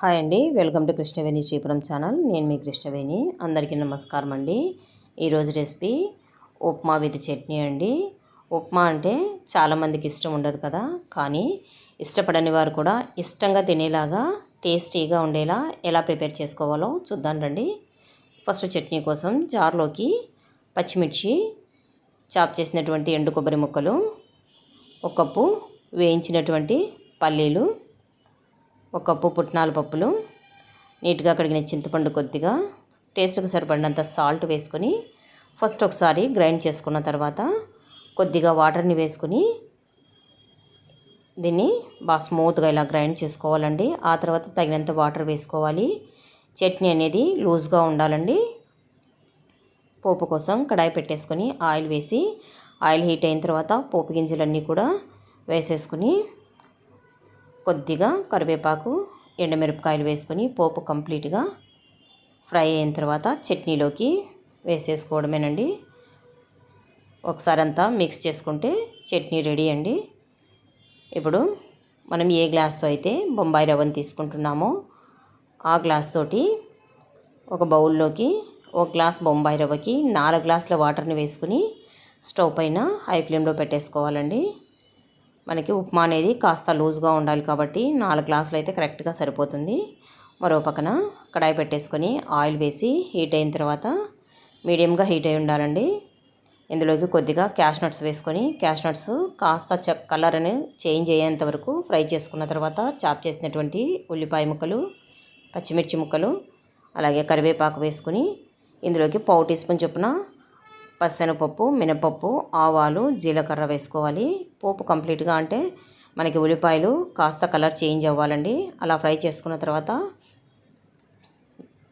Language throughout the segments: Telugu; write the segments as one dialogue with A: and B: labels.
A: హాయ్ అండి. Welcome to Krishnaveni Sripuram channel. నేను మీ కృష్ణవేణి. అందరికీ నమస్కారం అండి. ఈరోజు రెసిపీ ఉప్మా విత్ చట్నీ అండి. ఉప్మా అంటే చాలామందికి ఇష్టం ఉండదు కదా. కానీ ఇష్టపడని వారు కూడా ఇష్టంగా తినేలాగా టేస్టీగా ఉండేలా ఎలా ప్రిపేర్ చేసుకోవాలో చూద్దాం రండి. ఫస్ట్ చట్నీ కోసం జార్లోకి పచ్చిమిర్చి చాప్ చేసినటువంటి ఎండు కొబ్బరి ముక్కలు ఒక కప్పు వేయించినటువంటి పల్లీలు ఒక కప్పు పుట్నాల పప్పులు నీట్గా కడిగిన చింతపండు కొద్దిగా టేస్ట్కి సరిపడినంత సాల్ట్ వేసుకొని ఫస్ట్ ఒకసారి గ్రైండ్ చేసుకున్న తర్వాత కొద్దిగా వాటర్ని వేసుకుని దీన్ని బాగా స్మూత్గా ఇలా గ్రైండ్ చేసుకోవాలండి. ఆ తర్వాత తగినంత వాటర్ వేసుకోవాలి. చట్నీ అనేది లూజ్గా ఉండాలండి. పోపు కోసం కడాయి పెట్టేసుకొని ఆయిల్ వేసి ఆయిల్ హీట్ అయిన తర్వాత పోపు గింజలన్నీ కూడా వేసేసుకుని కొద్దిగా కరివేపాకు ఎండమిరపకాయలు వేసుకొని పోపు కంప్లీట్గా ఫ్రై అయిన తర్వాత చట్నీలోకి వేసేసుకోవడమేనండి. ఒకసారి అంతా మిక్స్ చేసుకుంటే చట్నీ రెడీ అండి. ఇప్పుడు మనం ఏ గ్లాస్తో అయితే బొంబాయి రవ్వని తీసుకుంటున్నామో ఆ గ్లాస్ తోటి ఒక బౌల్లోకి ఒక గ్లాస్ బొంబాయి రవ్వకి నాలుగు గ్లాసుల వాటర్ని వేసుకుని స్టవ్ పైన హై ఫ్లేమ్లో పెట్టేసుకోవాలండి. మనకి ఉప్మా అనేది కాస్త లూజ్గా ఉండాలి కాబట్టి నాలుగు గ్లాసులు అయితే కరెక్ట్గా సరిపోతుంది. మరో పక్కన కడాయి పెట్టేసుకొని ఆయిల్ వేసి హీట్ అయిన తర్వాత మీడియంగా హీట్ అయి ఉండాలండి. ఇందులోకి కొద్దిగా క్యాష్ నట్స్ వేసుకొని క్యాష్ నట్స్ కాస్త చ కలర్ అని చేంజ్ అయ్యేంత వరకు ఫ్రై చేసుకున్న తర్వాత చాప్ చేసినటువంటి ఉల్లిపాయ ముక్కలు పచ్చిమిర్చి ముక్కలు అలాగే కరివేపాకు వేసుకొని ఇందులోకి పావు టీ స్పూన్ చొప్పున పచ్చనపప్పు మినపప్పు ఆవాలు జీలకర్ర వేసుకోవాలి. పోపు కంప్లీట్గా అంటే మనకి ఉల్లిపాయలు కాస్త కలర్ చేంజ్ అవ్వాలండి. అలా ఫ్రై చేసుకున్న తర్వాత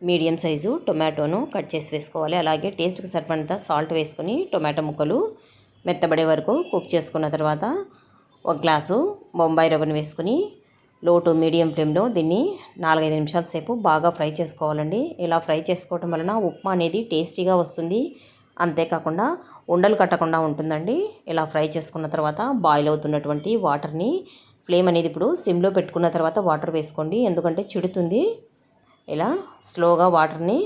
A: మీడియం సైజు టొమాటోను కట్ చేసి వేసుకోవాలి. అలాగే టేస్ట్కి సరిపడినంత సాల్ట్ వేసుకొని టొమాటో ముక్కలు మెత్తబడే వరకు కుక్ చేసుకున్న తర్వాత ఒక గ్లాసు బొంబాయి రవ్వను వేసుకుని లో టు మీడియం ఫ్లేమ్లో దీన్ని నాలుగైదు నిమిషాల సేపు బాగా ఫ్రై చేసుకోవాలండి. ఇలా ఫ్రై చేసుకోవటం వలన ఉప్మా అనేది టేస్టీగా వస్తుంది. అంతేకాకుండా ఉండలు కట్టకుండా ఉంటుందండి. ఇలా ఫ్రై చేసుకున్న తర్వాత బాయిల్ అవుతున్నటువంటి వాటర్ని ఫ్లేమ్ అనేది ఇప్పుడు సిమ్లో పెట్టుకున్న తర్వాత వాటర్ వేసుకోండి. ఎందుకంటే చిడుతుంది. ఇలా స్లోగా వాటర్ని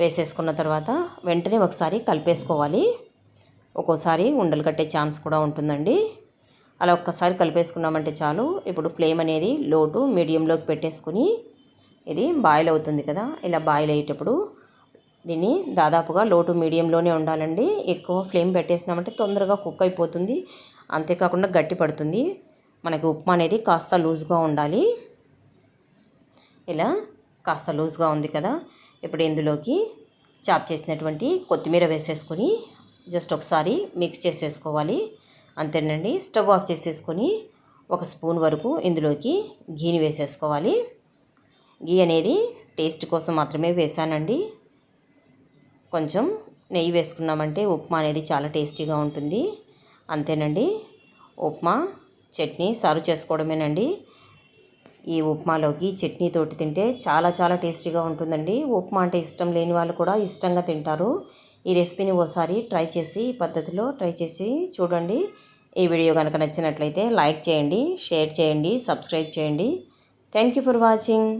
A: వేసేసుకున్న తర్వాత వెంటనే ఒకసారి కలిపేసుకోవాలి. ఒక్కోసారి ఉండలు కట్టే ఛాన్స్ కూడా ఉంటుందండి. అలా ఒక్కసారి కలిపేసుకున్నామంటే చాలు. ఇప్పుడు ఫ్లేమ్ అనేది లో టు మీడియంలోకి పెట్టేసుకుని ఇది బాయిల్ అవుతుంది కదా. ఇలా బాయిల్ అయ్యేటప్పుడు దీన్ని దాదాపుగా లోటు మీడియంలోనే ఉండాలండి. ఎక్కువ ఫ్లేమ్ పెట్టేసినామంటే తొందరగా కుక్ అయిపోతుంది. అంతేకాకుండా గట్టి పడుతుంది. మనకి ఉప్మా అనేది కాస్త లూజ్గా ఉండాలి. ఇలా కాస్త లూజ్గా ఉంది కదా. ఇప్పుడు ఇందులోకి చాప్ చేసినటువంటి కొత్తిమీర వేసేసుకొని జస్ట్ ఒకసారి మిక్స్ చేసేసుకోవాలి. అంతేనండి. స్టవ్ ఆఫ్ చేసేసుకొని ఒక స్పూన్ వరకు ఇందులోకి గీని వేసేసుకోవాలి. గీ అనేది టేస్ట్ కోసం మాత్రమే వేసానండి. కొంచెం నెయ్యి వేసుకున్నామంటే ఉప్మా అనేది చాలా టేస్టీగా ఉంటుంది. అంతేనండి. ఉప్మా చట్నీ సర్వ్ చేసుకోవడమేనండి. ఈ ఉప్మాలోకి చట్నీ తోటి తింటే చాలా చాలా టేస్టీగా ఉంటుందండి. ఉప్మా అంటే ఇష్టం లేని వాళ్ళు కూడా ఇష్టంగా తింటారు. ఈ రెసిపీని ఓసారి ట్రై చేసి ఈ పద్ధతిలో ట్రై చేసి చూడండి. ఈ వీడియో కనుక నచ్చినట్లయితే లైక్ చేయండి షేర్ చేయండి సబ్స్క్రైబ్ చేయండి. Thank you for watching.